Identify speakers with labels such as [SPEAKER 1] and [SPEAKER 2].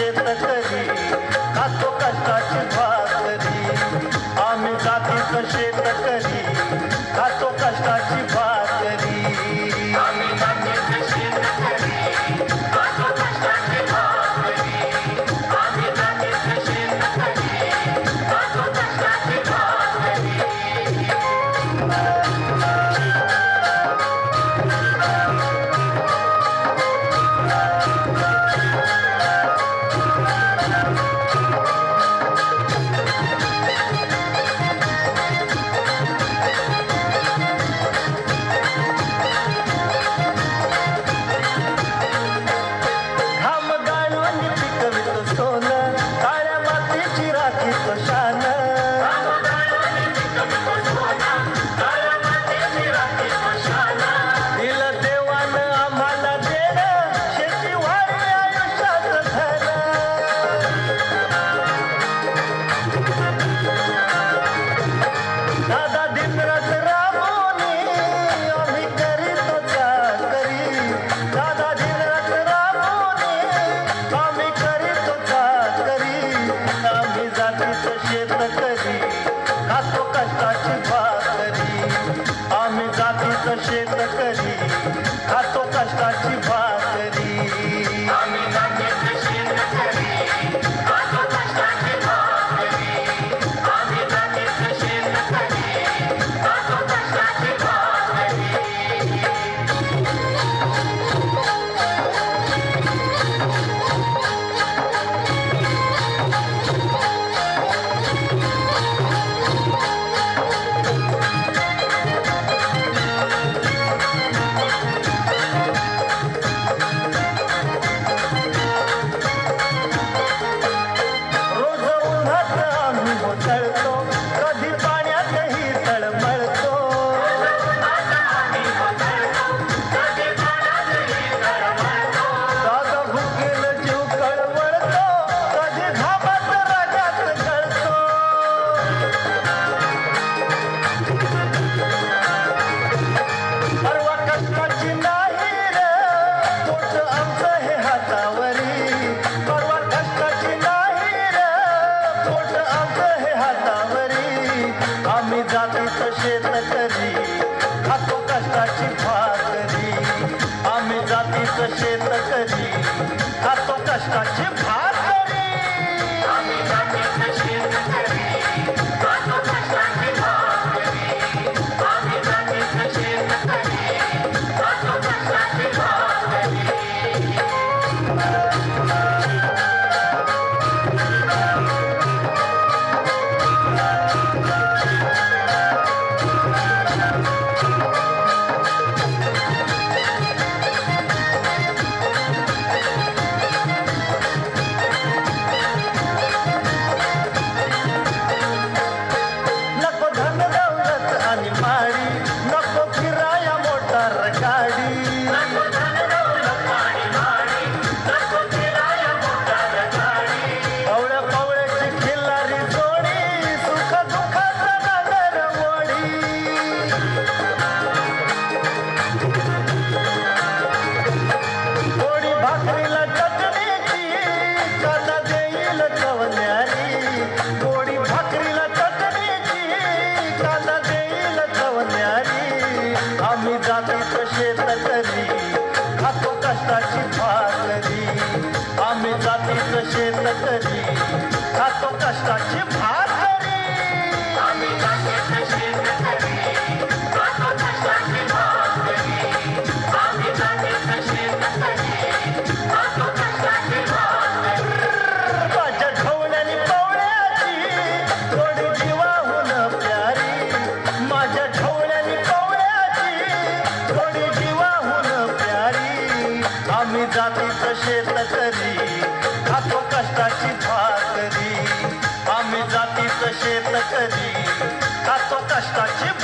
[SPEAKER 1] पकड़ी काको का काट शेतकरी खातो कष्टाची भाकरी. आम्ही कष्टाची भाकरी. कसे तर कधी का तो कष्टाची भाग आम्ही जातीचं शेतकरी खातो कष्टाची प्रेम करी का तो कष्टाची